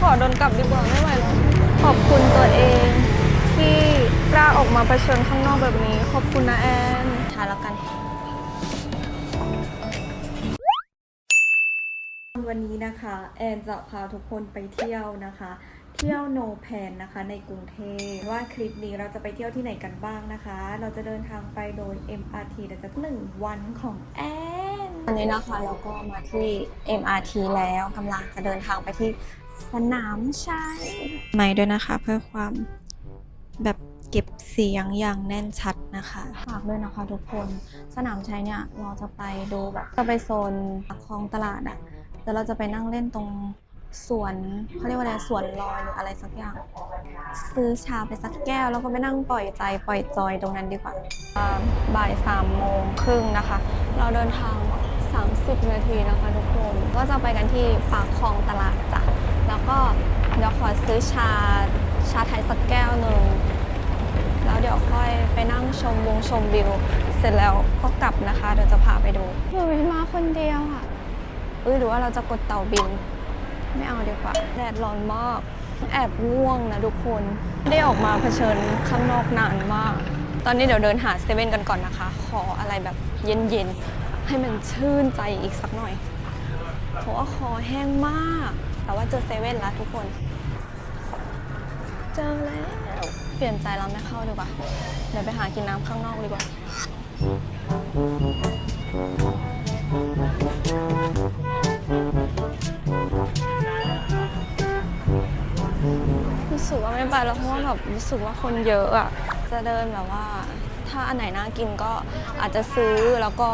ขอโดนกลับดีกว่าไม่ไหวแล้วขอบคุณตัวเอง ที่กล้าออกมาเผชิญข้างนอกแบบนี้ ขอบคุณนะแอนทานแล้วกัน วันนี้นะคะ แอนจะพาทุกคนไปเที่ยวนะคะ เที่ยวโนแพนนะคะในกรุงเทพว่าคลิปนี้เราจะไปเที่ยวที่ไหนกันบ้างนะคะ เราจะเดินทางไปโดย MRT เดี๋ยวจะหนึ่งวันของแอนอันนี้นะคะเราก็มาที่ MRT แล้วกำลังจะเดินทางไปที่ สนามชัยไม่ด้วยนะคะ เพื่อความแบบเก็บเสียงอย่างแน่นชัดนะคะฝากด้วยนะคะทุกคน สนามชัยเนี่ยเราจะไปดูแบบจะไปโซนคลองตลาดอะแล้วเราจะไปนั่งเล่นตรงสวนเขาเรียกว่าอะไรสวนลอยหรืออะไรสักอย่าง ซื้อชาไปสักแก้ว แล้วก็ไปนั่งปล่อยใจปล่อยจอยตรงนั้นดีกว่าอ่าบ่ายสามโมงครึ่งนะคะ เราเดินทาง 30 นาทีนะคะทุกคน ก็จะไปกันที่ปากคลองตลาดจ้ะ แล้วก็เดี๋ยวขอซื้อชาชาไทยสักแก้วหนึ่ง แล้วเดี๋ยวค่อยไปนั่งชมวงชมวิว เสร็จแล้วก็กลับนะคะ เดี๋ยวจะพาไปดูเฮ้ยมาคนเดียวอะเอ้ยหรือว่าเราจะกดเต่าบิน ไม่เอาดีกว่า แดดร้อนมาก แอบง่วงนะทุกคนไม่ได้ออกมาเผชิญข้างนอกนานมาก ตอนนี้เดี๋ยวเดินหาเซเว่นกันก่อนนะคะ ขออะไรแบบเย็นๆ ให้มันชื่นใจอีกสักหน่อย เพราะว่าคอแห้งมาก แต่ว่าเจอเซเว่นแล้วทุกคน เจอแล้ว เปลี่ยนใจเราไม่เข้าดีกว่า เดี๋ยวไปหากินน้ำข้างนอกดีกว่ารู้สึกว่าไม่ไปแล้วเพราะว่าแบบรู้สึกว่าคนเยอะอะจะเดินแบบว่า ถ้าอันไหนน่ากินก็อาจจะซื้อแล้วก็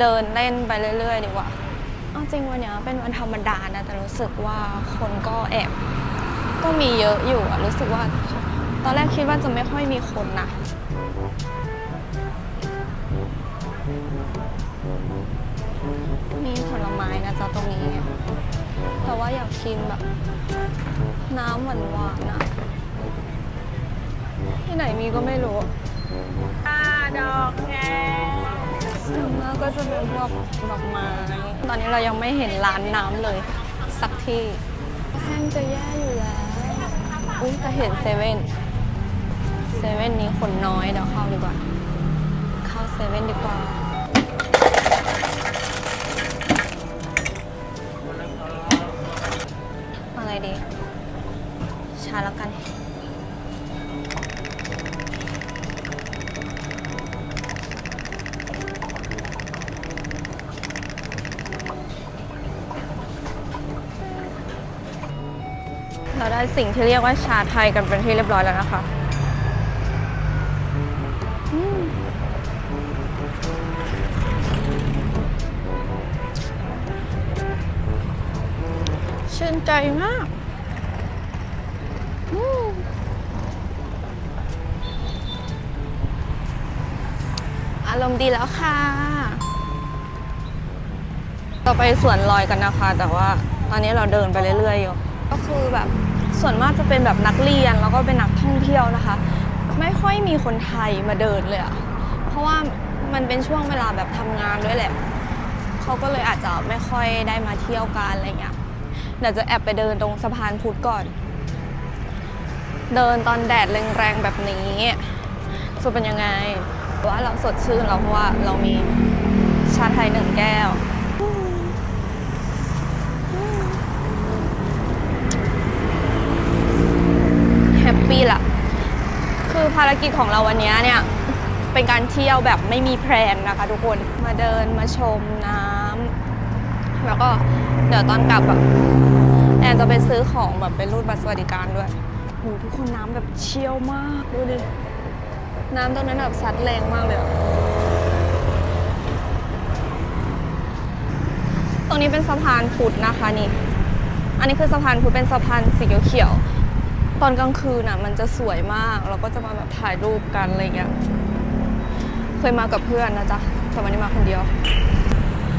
เดินเล่นไปเรื่อย ๆ ดีกว่าเอาจริงวันนี้เป็นวันธรรมดานะ แต่รู้สึกว่าคนก็แอบก็มีเยอะอยู่อะรู้สึกว่า ตอนแรกคิดว่าจะไม่ค่อยมีคนนะมีผลไม้นะจ๊ะตรงนี้แต่ว่าอยากกินแบบ น้ำหวานหวานๆอะที่ไหนมีก็ไม่รู้ดอกแคส่ วนมากก็จะเป็นพวกดอกไม้ ตอนนี้เรายังไม่เห็นร้านน้ำเลย สักที่แห้งจะแย่อยู่แล้ว อุ้ยแต่เห็นเซเว่น เซเว่นนี้คนน้อยเดี๋ยวเข้าดีกว่า เข้าเซเว่นดีกว่าอะไรดี ชาแล้วกัน เราได้สิ่งที่เรียกว่าชาไทยกันเป็นที่เรียบร้อยแล้วนะคะชื่นใจมากอืมอารมณ์ดีแล้วค่ะ ต่อไปสวนลอยกันนะคะ แต่ว่าตอนนี้เราเดินไปเรื่อยๆอยู่ ก็คือแบบ ส่วนมากจะเป็นแบบนักเรียนแล้วก็เป็นนักท่องเที่ยวนะคะ ไม่ค่อยมีคนไทยมาเดินเลยอะเพราะว่ามันเป็นช่วงเวลาแบบทำงานด้วยแหละเขาก็เลยอาจจะไม่ค่อยได้มาเที่ยวกันอะไรเงี้ยเดี๋ยวจะแอบไปเดินตรงสะพานพุทธก่อน เดินตอนแดดแรงๆแบบนี้จะเป็นยังไงว่าเราสดชื่นเราเพราะว่าเรามีชาไทยหนึ่งแก้ว แฮ ปีละคือภารกิจของเราวันนี้เนี่ย เป็นการเที่ยวแบบไม่มีแพลนนะคะทุกคนมาเดินมาชมน้ำแล้วก็เดี๋ยวตอนกลับแบบแอนจะไปซื้อของแบบเป็นรูดบัตรสวัสดิการด้วยโหทุกคนน้ำแบบเชี่ยวมากดูดิน้ำตรงนั้นแบบซัดแรงมากเลยตรงนี้เป็นสะพานพุทธนะคะนี่ อันนี้คือสะพานพุทธเป็นสะพานสีเขียว ตอนกลางคืนน่ะมันจะสวยมากเราก็จะมาแบบถ่ายรูปกันอะไรเงี้ยเคยมากับเพื่อนนะจ๊ะแต่วันนี้มาคนเดียว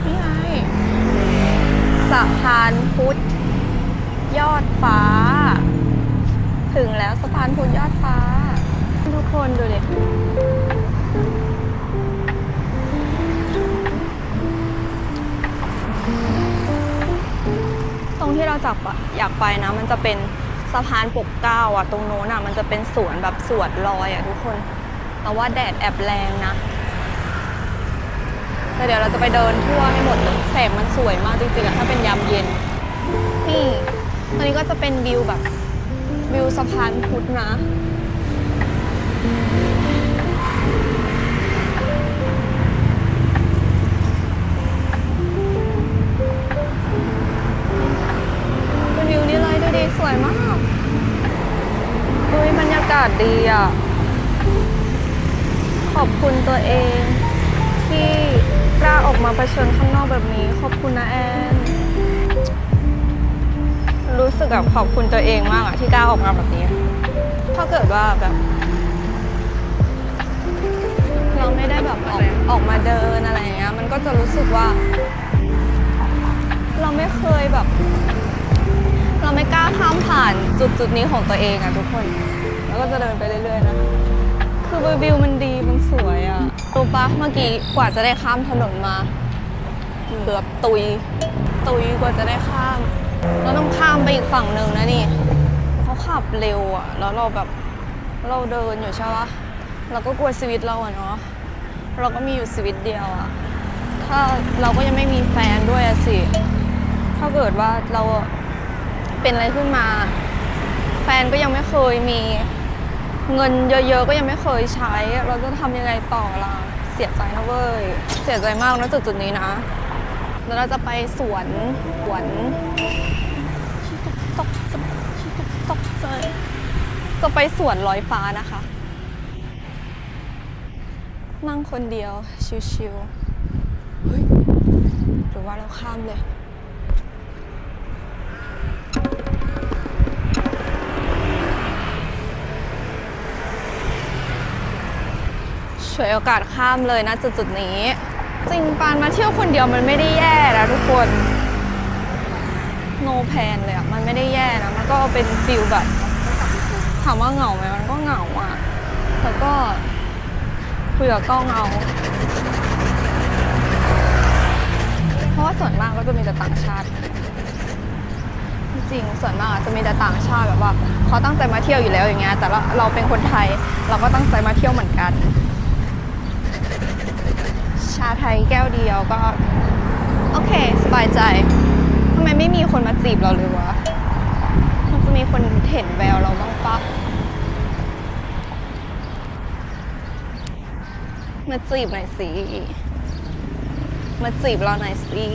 นี่ไงสะพานพุทธยอดฟ้า ถึงแล้วสะพานพุทธยอดฟ้า ทุกคนดูดิตรงที่เราจับอะอยากไปนะมันจะเป็น สะพานปกเก้าอะตรงโน้นอะมันจะเป็นสวนแบบสวนลอยอะทุกคนแต่ว่าแดดแอบแรงนะแต่เดี๋ยวเราจะไปเดินทั่วให้หมดเลยแสงมันสวยมากจริงๆอะถ้าเป็นยามเย็นนี่ตอนนี้ก็จะเป็นวิวแบบวิวสะพานพุทธนะ ดีอะ ขอบคุณตัวเอง ที่กล้าออกมาเผชิญข้างนอกแบบนี้ ขอบคุณนะแอน รู้สึกแบบขอบคุณตัวเองมากอะที่กล้าออกมาแบบนี้ ถ้าเกิดว่าแบบ เราไม่ได้แบบออกออกมาเดินอะไรอย่างเงี้ย มันก็จะรู้สึกว่า เราไม่เคยแบบ เราไม่กล้าข้ามผ่านจุดจุดนี้ของตัวเองอะทุกคน แล้วก็จะเดินไปเรื่อยๆนะคือวิวมันดีมันสวยอะรู้ปะเมื่อกี้กว่าจะได้ข้ามถนนมาเกือบตุย ตุยกว่าจะได้ข้ามเราต้องข้ามไปอีกฝั่งหนึ่งนะนี่เขาขับเร็วอะแล้วเราแบบเราเดินอยู่ใช่ปะเราก็กลัวชีวิตเราอะเนาะเราก็มีอยู่ชีวิตเดียวอะถ้าเราก็ยังไม่มีแฟนด้วยอะสิถ้าเกิดว่าเราเป็นอะไรขึ้นมา แฟนก็ยังไม่เคยมี เงินเยอะๆก็ยังไม่เคยใช้ เราจะทำยังไงต่อล่ะ เสียใจนะเว้ย เสียใจมากนะจุดจุดนี้นะ แล้วเราจะไปสวนสวนตกตกตกใจจะไปสวนลอยฟ้านะคะ นั่งคนเดียวชิวๆเฮ้ยหรือว่าเราข้ามเลย ฉวยโอกาสข้ามเลยนะจุดๆนี้ จริงปานมาเที่ยวคนเดียวมันไม่ได้แย่นะทุกคนโนแพนเลยอะมันไม่ได้แย่นะ มันก็เป็นฟิลแบบถามว่าเหงาไหมมันก็เหงาอะแล้วก็คุยกับกล้องเอา เพราะว่าส่วนมากก็จะมีแต่ต่างชาติ จริงส่วนมากจะมีแต่ต่างชาติแบบว่าเขาตั้งใจมาเที่ยวอยู่แล้วอย่างเงี้ยแต่ว่าเราเป็นคนไทยเราก็ตั้งใจมาเที่ยวเหมือนกันาไทยแก้วเดียวก็ โอเค สบายใจทำไมไม่มีคนมาจีบเราเลยวะมันจะมีคนเห็นแววเราบ้างปะมาจีบหน่อยสิมาจีบเราหน่อยสิ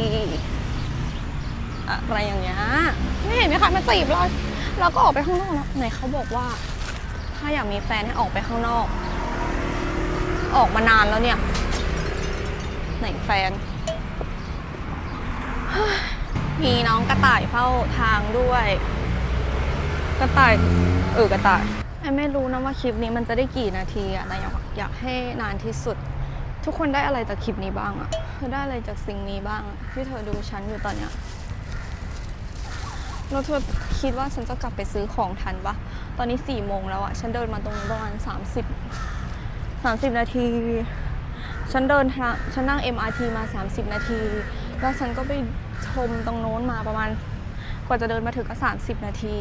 อะไรอย่างเงี้ยไม่เห็นมีใครมาจีบเราเราก็ออกไปข้างนอกแล้วไหนเขาบอกว่า ถ้าอยากมีแฟนให้ออกไปข้างนอก ออกมานานแล้วเนี่ย ไหนแฟน มีน้องกระต่ายเฝ้าทางด้วย กระต่าย เออกระต่ายไอไม่รู้นะว่าคลิปนี้มันจะได้กี่นาทีอะแต่อยากอยากให้นานที่สุด ทุกคนได้อะไรจากคลิปนี้บ้างอะเธอได้อะไรจากสิ่งนี้บ้างอะที่เธอดูฉันอยู่ตอนเนี้ยแล้วเธอคิดว่าฉันจะกลับไปซื้อของทันปะตอนนี้สี่โมงแล้วอะฉันเดินมาตรงนี้ประมาณสามสิบสามสิบนาที ฉันเดินทางฉันนั่ง MRT มา 30 นาที แล้วฉันก็ไปชมตรงโน้นมาประมาณ กว่าจะเดินมาถึงก็ 30 นาที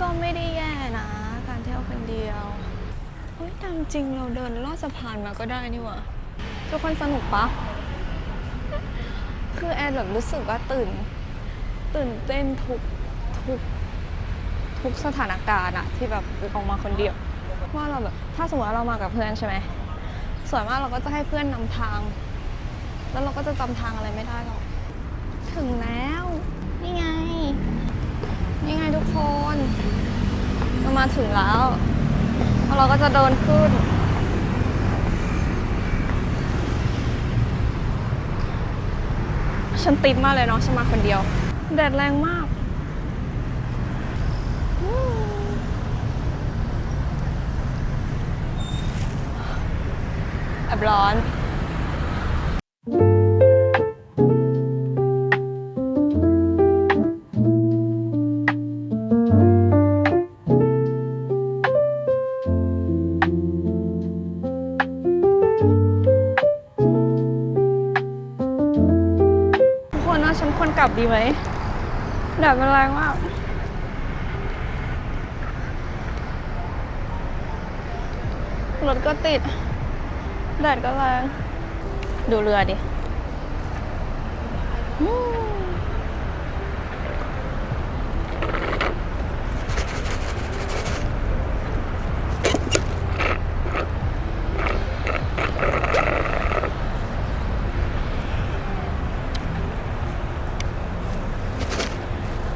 ก็ไม่ได้แย่นะ การเที่ยวคนเดียวเฮ้ยตามจริงเราเดินลอดสะพานมาก็ได้นี่หว่าทุกคนสนุกปะคือแอนแบบรู้สึกว่าตื่น ตื่นเต้นทุกทุกทุกสถานการณ์อะที่แบบออกมาคนเดียว ว่าเราแบบถ้าสมมติเรามากับเพื่อนใช่ไหม ส่วนมากเราก็จะให้เพื่อนนำทาง แล้วเราก็จะจำทางอะไรไม่ได้หรอก ถึงแล้ว นี่ไง นี่ไงทุกคน เรามาถึงแล้ว แล้วเราก็จะเดินขึ้น ฉันติดมากเลยเนาะฉันมาคนเดียว แดดแรงมากอืม แอบ ร้อนทุกคนว่าฉันควรกลับดีไหมแดดมันแรงมากรถก็ติด แดดก็แรงดูเรือดิ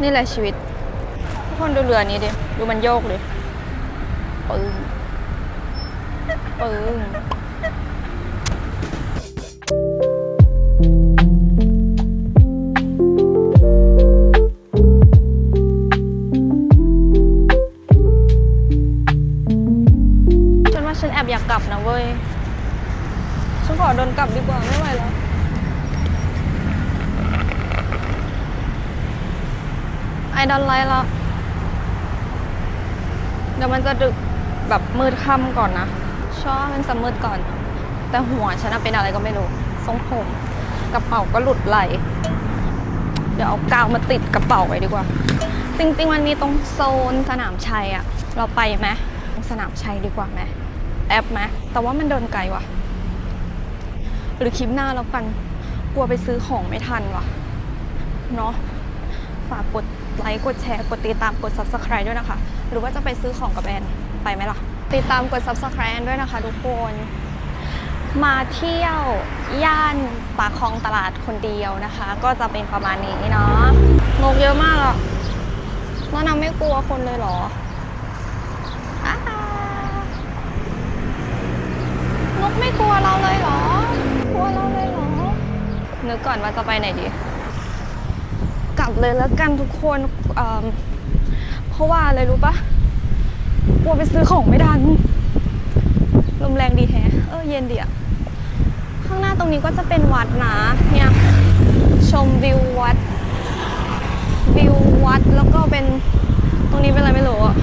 นี่แหละชีวิต ทุกคนดูเรือนี้ดิ ดูมันโยกเลยปึ้งปึ้ง กลับนะเว้ย ฉันขอเดินกลับดีกว่าไม่ไหวแล้ว ไอดอนไลท์ละเดี๋ยวมันจะดึกแบบมืดค่ำก่อนนะ ชอบมันจะมืดก่อน แต่หัวฉันเป็นอะไรก็ไม่รู้ทรงผม กระเป๋าก็หลุดไหล เดี๋ยวเอากาวมาติดกระเป๋าไว้ดีกว่า จริง ๆ มันมีตรงโซนสนามชัยอะเราไปไหมสนามชัยดีกว่าไหม แอปไหมแต่ว่ามันเดินไกลว่ะ หรือคลิปหน้าแล้วกัน กลัวไปซื้อของไม่ทันว่ะ เนาะฝากกดไลค์ กดแชร์ กดติดตาม กด subscribe ด้วยนะคะ หรือว่าจะไปซื้อของกับแอน ไปไหมล่ะ ติดตามกด subscribe แอนด้วยนะคะทุกคน มาเที่ยว ย่านปากคลองตลาดคนเดียวนะคะ ก็จะเป็นประมาณนี้เนาะนกเยอะมากอะแล้วนางไม่กลัวคนเลยเหรอานกไม่กลัวเราเลยเหรอ กลัวเราเลยเหรอ นึ กก่อนว่าจะไปไหนดี กลับเลยแล้วกันทุกคนเเพราะว่าอะไรรู้ปะกลัวไปซื้อของไม่ทันลมแรงดีแฮะเออเย็นดีอะข้างหน้าตรงนี้ก็จะเป็นวัดนะเนี่ยชมวิววัดวิววัดแล้วก็เป็นตรงนี้เป็นอะไรไม่รู้อะ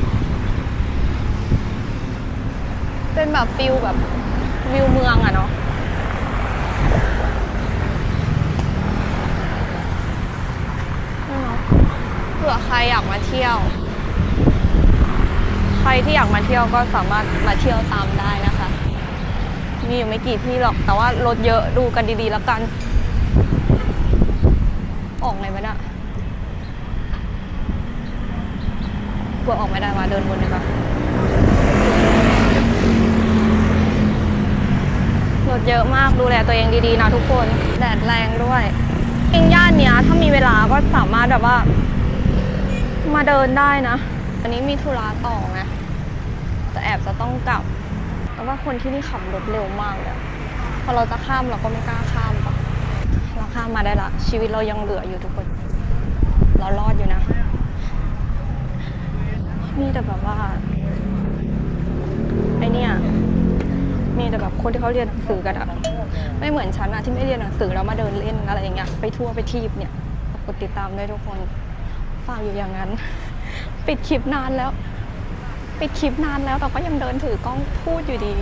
เป็นแบบฟิลแบบวิวเมืองอะเนาะ เผื่อใครอยากมาเที่ยว ใครที่อยากมาเที่ยวก็สามารถมาเที่ยวตามได้นะคะ มีอยู่ไม่กี่ที่หรอก แต่ว่ารถเยอะดูกันดีๆแล้วกัน ออกไหนไหมน่ะกลัวออกไม่ได้มาเดินบนดีกว่ารถเยอะมากดูแลตัวเองดีๆนะทุกคน แดดแรงด้วยจริงย่านเนี้ยถ้ามีเวลาก็สามารถแบบว่า มาเดินได้นะ อันนี้มีธุระต่อไงแต่แอบจะต้องกลับแต่ว่าคนที่นี่ขับรถเร็วมากเลยพอเราจะข้ามเราก็ไม่กล้าข้ามปะเราข้ามมาได้ละ ชีวิตเรายังเหลืออยู่ทุกคน เรารอดอยู่นะ มีแต่แบบว่าไอเนี่ยมีแต่แบบคนที่เขาเรียนหนังสือกันอะไม่เหมือนฉันอะที่ไม่เรียนหนังสือแล้วมาเดินเล่นอะไรอย่างเงี้ยไปทั่วไปทีบเนี่ยกดติดตามด้วยทุกคน ฝากอยู่อย่างนั้น ปิดคลิปนานแล้ว ปิดคลิปนานแล้วแต่ก็ยังเดินถือกล้องพูดอยู่ดี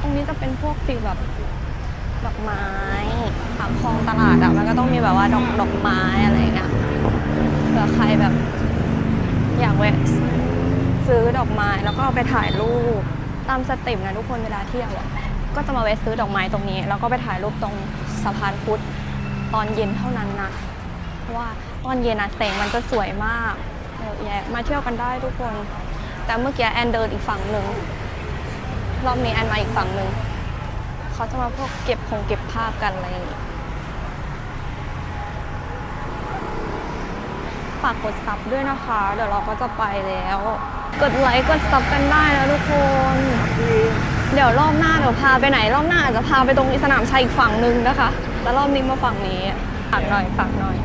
ตรงนี้จะเป็นพวกฟีลแบบดอกไม้ปากคลองตลาดอะมันก็ต้องมีแบบว่าดอกดอกไม้อะไรอย่างเงี้ยเผื่อใครแบบ อยากแวะซื้อดอกไม้แล้วก็เอาไปถ่ายรูปตามสเต็ปนะทุกคนเวลาเที่ยวอะก็จะมาแวะซื้อดอกไม้ตรงนี้ แล้วก็ไปถ่ายรูปตรงสะพานพุทธตอนเย็นเท่านั้นนะเพราะว่า ตอนเย็นอะแสงมันจะสวยมากเยอะแยะมาเที่ยวกันได้ทุกคน แต่เมื่อกี้แอนเดินอีกฝั่งหนึ่งรอบนี้แอนมาอีกฝั่งหนึ่งเขาจะมาพวกเก็บคงเก็บภาพกันอะไรอย่างงี้ฝากกดซับด้วยนะคะ เดี๋ยวเราก็จะไปแล้ว กดไลค์กดซับกันได้นะทุกคน เดี๋ยวรอบหน้าเดี๋ยวพาไปไหน รอบหน้าอาจจะพาไปตรงสนามชัยอีกฝั่งหนึ่งนะคะ แล้วรอบนี้มาฝั่งนี้ ฝากหน่อยฝากหน่อย